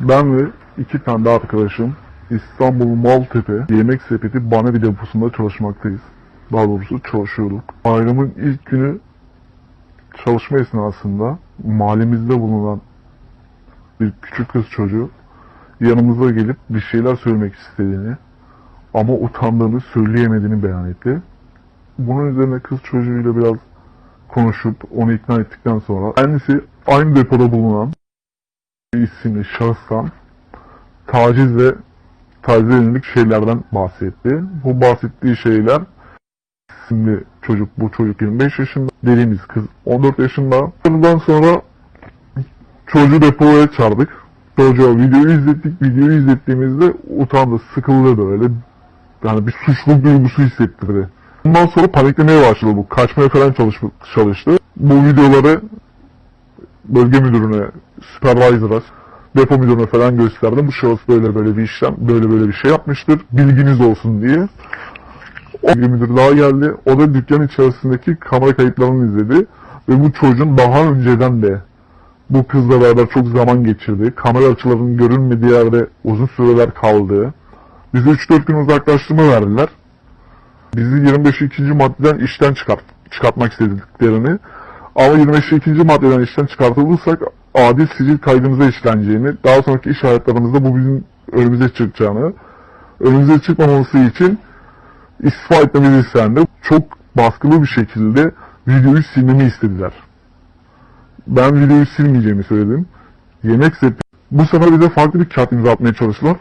Ben ve iki tane arkadaşım İstanbul Maltepe Yemek Sepeti Banevi deposunda çalışmaktayız. Daha doğrusu çalışıyorduk. Bayramın ilk günü çalışma esnasında mahallemizde bulunan bir küçük kız çocuğu yanımıza gelip bir şeyler söylemek istediğini ama utandığını söyleyemediğini beyan etti. Bunun üzerine kız çocuğuyla biraz konuşup onu ikna ettikten sonra kendisi aynı depoda bulunan isimli şahıstan taciz ve tacize yönelik şeylerden bahsetti. Bu bahsettiği şeyler isimli çocuk, bu çocuk 25 yaşında, dediğimiz kız 14 yaşında. Bundan sonra çocuğu depoya çağırdık. Çocuğa videoyu izlettik. Videoyu izlettiğimizde utandı, sıkıldı böyle. Yani bir suçluluk duygusu hissettirdi. Ondan sonra paniklemeye başladı bu. Kaçmaya falan çalış çalıştı. Bu videoları bölge müdürüne, supervisor'a, depo müdürüne falan gösterdim. Bu şahıs böyle böyle bir işlem, böyle böyle bir şey yapmıştır. Bilginiz olsun diye. O bölge müdürü daha geldi. O da dükkan içerisindeki kamera kayıtlarını izledi. Ve bu çocuğun daha önceden de bu kızla beraber çok zaman geçirdiği, kamera açılarının görünmediği yerde uzun süreler kaldığı, bize 3-4 gün uzaklaştırma verdiler. Bizi 25. maddeden işten çıkart, çıkartmak istediklerini ama 25. maddeden işten çıkartılırsak adil sicil kaydımıza işleneceğini, daha sonraki iş hayatlarımızda bu bizim önümüze çıkacağını, önümüze çıkmaması için istifa etmemizi istendi. Çok baskılı bir şekilde videoyu silmemi istediler. Ben videoyu silmeyeceğimi söyledim. Yemek sepeti. Bu sefer bize farklı bir kağıt imza atmaya çalıştılar.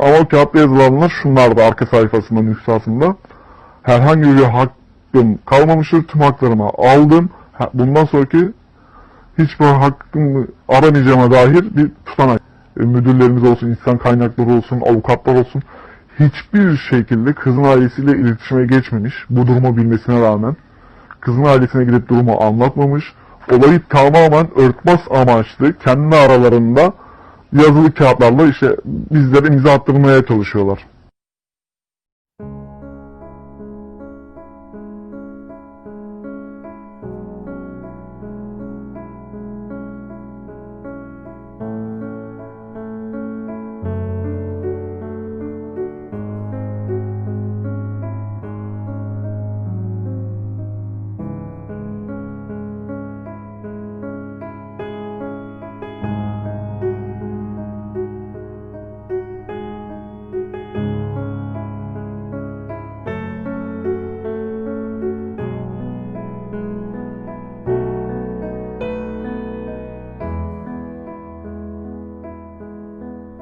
Ama o kağıtta yazılanlar şunlardı arka sayfasında, nüshasında. Herhangi bir hakkım kalmamıştır. Tüm haklarımı aldım. Bundan sonraki hiçbir hakkımı aramayacağıma dair bir tutanak. E, Müdürlerimiz olsun, insan kaynakları olsun, avukatlar olsun. Hiçbir şekilde kızın ailesiyle iletişime geçmemiş. Bu durumu bilmesine rağmen. Kızın ailesine gidip durumu anlatmamış. Olayı tamamen örtbas amaçlı kendi aralarında yazılı kağıtlarla işte bizlere imza attırmaya çalışıyorlar.